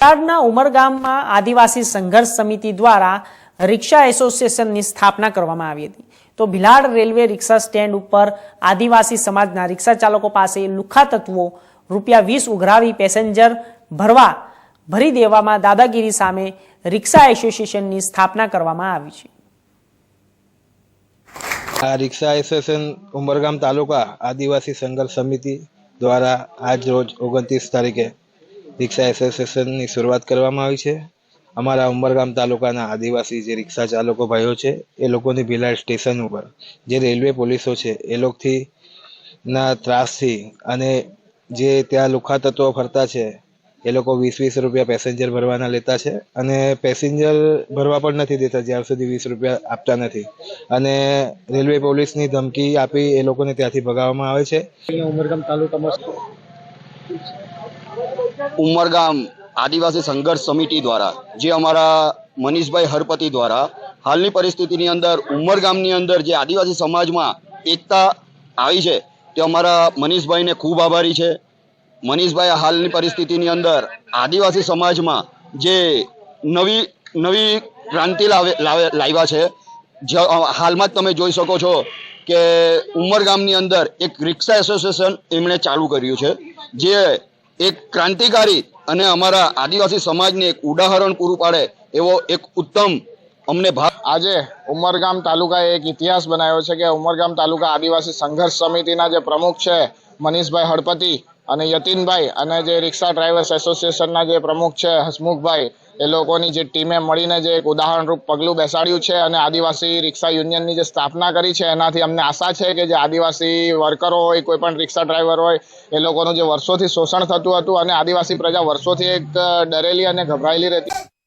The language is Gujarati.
વલસાડના ઉમરગામમાં આદિવાસી સંઘર્ષ સમિતિ દ્વારા રિક્ષા એસોસિએશનની સ્થાપના કરવામાં આવી હતી. તો ભિલાડ રેલવે રિક્ષા સ્ટેન્ડ ઉપર આદિવાસી સમાજના રિક્ષા ચાલકો પાસે લુખ્ખા તત્વો રૂપિયા વીસ ઉઘરાવી પેસેન્જર ભરવા ભરી દેવામાં દાદાગીરી સામે રિક્ષા એસોસિએશનની સ્થાપના કરવામાં આવી છે. આ રિક્ષા એસોસિએશન ઉમરગામ તાલુકા આદિવાસી સંઘર્ષ સમિતિ દ્વારા આજ રોજ ઓગણત્રીસ તારીખે રિક્ષા એસોસિએશનની શરૂઆત કરવામાં આવી છે. અમારા ઉમરગામ તાલુકાના આદિવાસી જે રિક્ષા ચાલકો ભાઈઓ છે, એ લોકોની ભીલાડ સ્ટેશન ઉપર, જે રેલવે પોલીસો છે, એ લોકોથી ના ત્રાસથી અને જે ત્યાં લુખા તત્વો ફરતા છે, એ લોકો વીસ વીસ રૂપિયા પેસેન્જર ભરવાના લેતા છે અને પેસેન્જર ભરવા પણ નથી દેતા, જ્યાં સુધી વીસ રૂપિયા આપતા નથી. અને રેલવે પોલીસની ધમકી આપી એ લોકોને ત્યાંથી ભગાવવામાં આવે છે. ઉમરગામ તાલુકામાં ઉમરગામ આદિવાસી સંઘર્ષ સમિતિ દ્વારા, જે અમારા મનીષભાઈ હરપતિ દ્વારા હાલની પરિસ્થિતિની અંદર, ઉમરગામની અંદર જે આદિવાસી સમાજમાં એકતા આવી છે, તે અમારા મનીષભાઈને ખૂબ આભારી છે. મનીષભાઈ હાલની પરિસ્થિતિની અંદર આદિવાસી સમાજમાં જે નવી નવી ક્રાંતિ લાવે લાવે, લાવ્યા છે હાલમાં જ તમે જોઈ શકો છો કે ઉમરગામની અંદર એક રિક્ષા એસોસિએશન એમણે ચાલુ કર્યું છે. જે એક ક્રાંતિકારી અને અમારા આદિવાસી સમાજને એક ઉદાહરણ પૂરું પાડે એવો એક ઉત્તમ અમને ભાગ આજે ઉમરગામ તાલુકાએ એક ઇતિહાસ બનાવ્યો છે કે ઉમરગામ તાલુકા આદિવાસી સંઘર્ષ સમિતિના જે પ્રમુખ છે મનીષભાઈ હળપતિ અને યતીનભાઈ અને જે રિક્ષા ડ્રાઈવર્સ એસોસિએશનના જે પ્રમુખ છે હસમુખભાઈ એ લોકોની જે ટીમે મળીને જે એક ઉદાહરણરૂપ પગલું બેસાડ્યું છે અને આદિવાસી રિક્ષા યુનિયનની જે સ્થાપના કરી છે, એનાથી અમને આશા છે કે જે આદિવાસી વર્કરો હોય, કોઈ પણ રિક્ષા ડ્રાઈવર હોય, એ લોકોનું જે વર્ષોથી શોષણ થતું હતું અને આદિવાસી પ્રજા વર્ષોથી એક ડરેલી અને ગભરાયેલી રહેતી